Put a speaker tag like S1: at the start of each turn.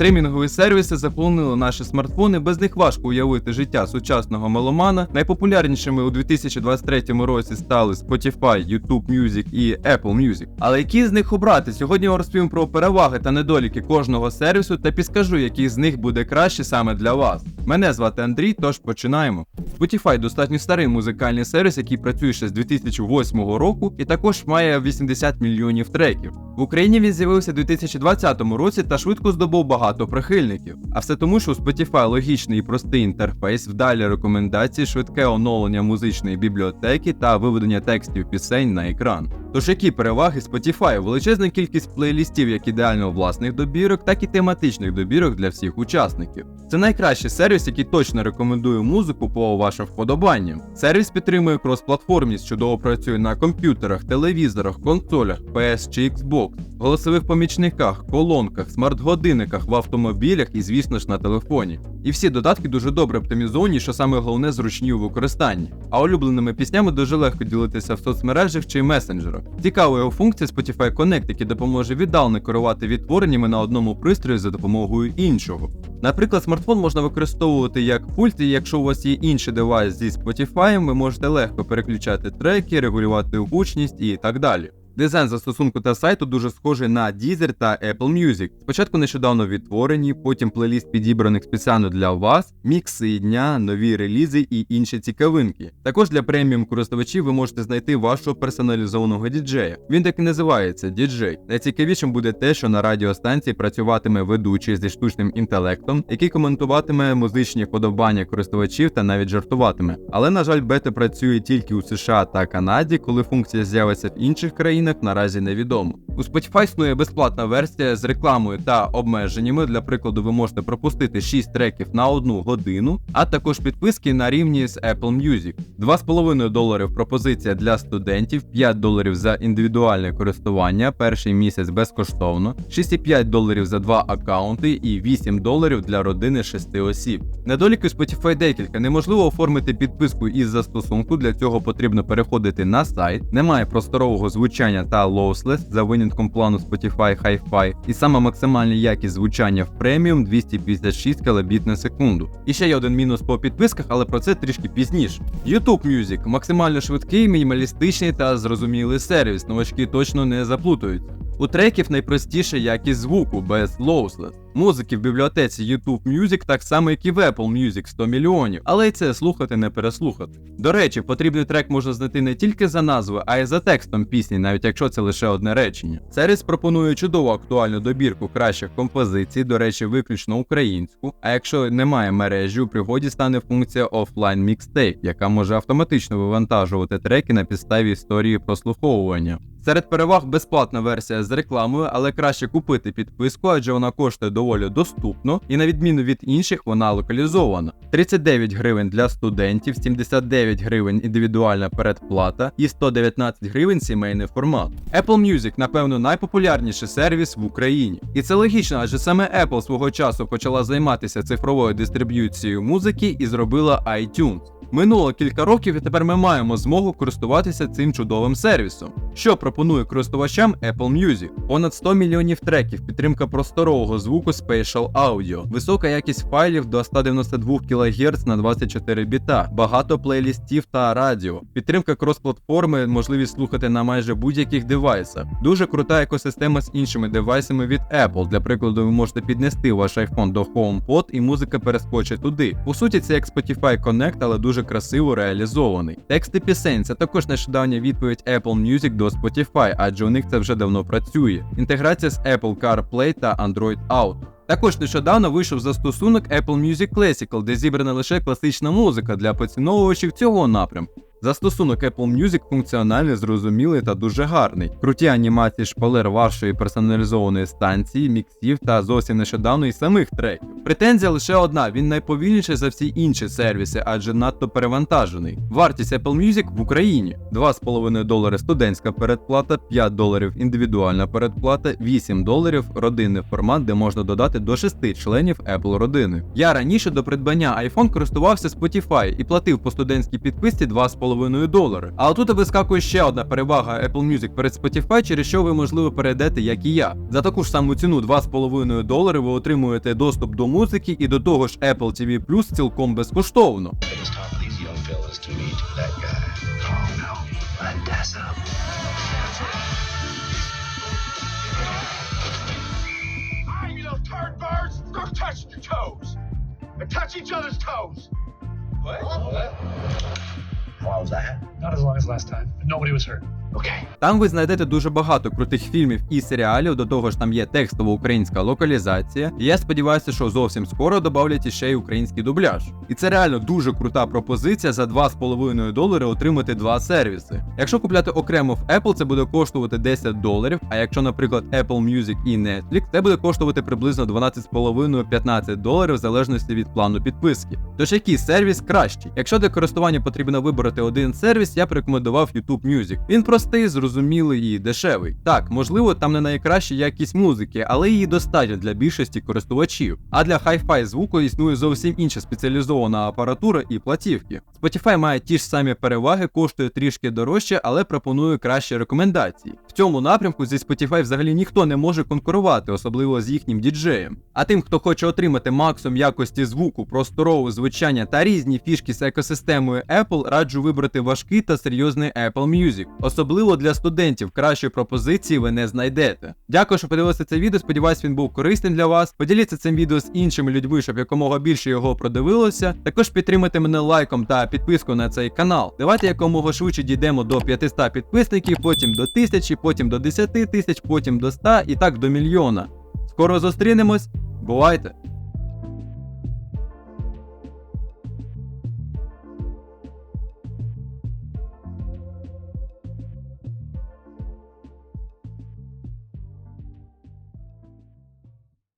S1: Стримінгові сервіси заповнили наші смартфони, без них важко уявити життя сучасного меломана. Найпопулярнішими у 2023 році стали Spotify, YouTube Music і Apple Music. Але які з них обрати? Сьогодні я розповім про переваги та недоліки кожного сервісу та підскажу, який з них буде краще саме для вас. Мене звати Андрій, тож починаємо. Spotify достатньо старий музикальний сервіс, який працює ще з 2008 року і також має 80 мільйонів треків. В Україні він з'явився у 2020 році та швидко здобув багато прихильників. А все тому, що у Spotify логічний і простий інтерфейс, вдалі рекомендації, швидке оновлення музичної бібліотеки та виведення текстів пісень на екран. Тож які переваги Spotify? Величезна кількість плейлістів як ідеально власних добірок, так і тематичних добірок для всіх учасників. Це найкращий сервіс, який точно рекомендує музику по вашим вподобанням. Сервіс підтримує кросплатформість, чудово працює на комп'ютерах, телевізорах, консолях, PS чи Xbox, голосових помічниках, колонках, смарт-годинниках, в автомобілях і, звісно ж, на телефоні. І всі додатки дуже добре оптимізовані, що саме головне зручні у використанні. А улюбленими піснями дуже легко ділитися в соцмережах чи месенджерах. Цікава його функція Spotify Connect, який допоможе віддалено керувати відтвореннями на одному пристрої за допомогою іншого. Наприклад, смартфон можна використовувати як пульт, і якщо у вас є інший девайс зі Spotify, ви можете легко переключати треки, регулювати гучність і так далі. Дизайн застосунку та сайту дуже схожий на Deezer та Apple Music. Спочатку нещодавно відтворені, потім плейліст підібраних спеціально для вас, мікси дня, нові релізи і інші цікавинки. Також для преміум користувачів ви можете знайти вашого персоналізованого діджея. він так і називається діджей. Найцікавішим буде те, що на радіостанції працюватиме ведучий зі штучним інтелектом, який коментуватиме музичні вподобання користувачів та навіть жартуватиме. Але на жаль, бета працює тільки у США та Канаді, коли функція з'явиться в інших країнах наразі невідомо. У Spotify існує безплатна версія з рекламою та обмеженнями. Для прикладу, ви можете пропустити 6 треків на одну годину, а також підписки на рівні з Apple Music. 2,5 доларів пропозиція для студентів, 5 доларів за індивідуальне користування, перший місяць безкоштовно, 6,5 доларів за два аккаунти і 8 доларів для родини 6 осіб. Недоліки Spotify декілька. Неможливо оформити підписку із застосунку. Для цього потрібно переходити на сайт. Немає просторового звучання та lossless за винятком плану Spotify Hi-Fi. І саме максимальна якість звучання в преміум 256 кбіт на секунду. І ще є один мінус по підписках, але про це трішки пізніше. YouTube Music максимально швидкий, мінімалістичний та зрозумілий сервіс. Новачки точно не заплутаються. У треків найпростіша якість звуку без lossless. Музики в бібліотеці YouTube Music так само, як і в Apple Music 100 мільйонів, але й це слухати не переслухати. До речі, потрібний трек можна знайти не тільки за назвою, а й за текстом пісні, навіть якщо це лише одне речення. Сервіс пропонує чудову актуальну добірку кращих композицій, до речі, виключно українську. А якщо немає мережі, у пригоді стане функція Offline Mixtape, яка може автоматично вивантажувати треки на підставі історії прослуховування. Серед переваг безплатна версія з рекламою, але краще купити підписку, адже вона коштує доволі доступно, і на відміну від інших, вона локалізована. 39 гривень для студентів, 79 гривень індивідуальна передплата і 119 гривень сімейний формат. Apple Music, напевно, найпопулярніший сервіс в Україні. І це логічно, адже саме Apple свого часу почала займатися цифровою дистриб'юцією музики і зробила iTunes. Минуло кілька років, і тепер ми маємо змогу користуватися цим чудовим сервісом. Що пропонує користувачам Apple Music? Понад 100 мільйонів треків, підтримка просторового звуку Spatial Audio, висока якість файлів до 192 кГц на 24 біта, багато плейлістів та радіо, підтримка крос-платформи, можливість слухати на майже будь-яких девайсах. Дуже крута екосистема з іншими девайсами від Apple. Для прикладу, ви можете піднести ваш iPhone до HomePod і музика перескочить туди. По суті, це як Spotify Connect, але дуже красиво реалізований. Тексти пісень це також нещодавня відповідь Apple Music до Spotify, адже у них це вже давно працює. Інтеграція з Apple CarPlay та Android Auto. Також нещодавно вийшов застосунок Apple Music Classical, де зібрана лише класична музика для поціновувачів цього напрямку. Застосунок Apple Music функціональний, зрозумілий та дуже гарний. Круті анімації шпалер вашої персоналізованої станції, міксів та зовсім нещодавно і самих треків. Претензія лише одна: він найповільніший за всі інші сервіси, адже надто перевантажений. Вартість Apple Music в Україні 2,5 долари студентська передплата, 5 доларів індивідуальна передплата, 8 доларів родинний формат, де можна додати до 6 членів Apple родини. Я раніше до придбання iPhone користувався Spotify і платив по студентській підписці 2,5 долари. Але тут вискакує ще одна перевага Apple Music перед Spotify, через що ви можливо перейдете, як і я. За таку ж саму ціну 2,5 долари ви отримуєте доступ до музики і до того ж Apple TV Plus цілком безкоштовно.
S2: For
S3: as last time, but nobody was hurt.
S4: Okay.
S1: Там ви знайдете дуже багато крутих фільмів і серіалів, до того ж там є текстова українська локалізація. І я сподіваюся, що зовсім скоро додавлять іще й український дубляж. І це реально дуже крута пропозиція за 2,5 долари отримати два сервіси. Якщо купляти окремо в Apple, це буде коштувати 10 доларів. А якщо, наприклад, Apple Music і Netflix, це буде коштувати приблизно 12,5-15 доларів в залежності від плану підписки. Тож який сервіс кращий? Якщо для користування потрібно вибрати один сервіс, я б рекомендував YouTube Music. Він простий, зрозумілий і дешевий. Так, можливо, там не найкраща якість музики, але її достатньо для більшості користувачів. А для Hi-Fi звуку існує зовсім інша спеціалізована апаратура і платівки. Spotify має ті ж самі переваги, коштує трішки дорожче, але пропонує кращі рекомендації. В цьому напрямку зі Spotify взагалі ніхто не може конкурувати, особливо з їхнім діджеєм. А тим, хто хоче отримати максимум якості звуку, просторову звучання та різні фішки з екосистемою Apple, раджу вибрати важкий та серйозний Apple Music. Особливо для студентів кращої пропозиції ви не знайдете. Дякую, що подивилися це відео. Сподіваюсь, він був корисним для вас. Поділіться цим відео з іншими людьми, щоб якомога більше його продивилося. Також підтримайте мене лайком та підпискою на цей канал. Давайте якомога швидше дійдемо до 500 підписників, потім до 1000, потім до 10 тисяч, потім до 100 і так до мільйона. Скоро зустрінемось. Бувайте!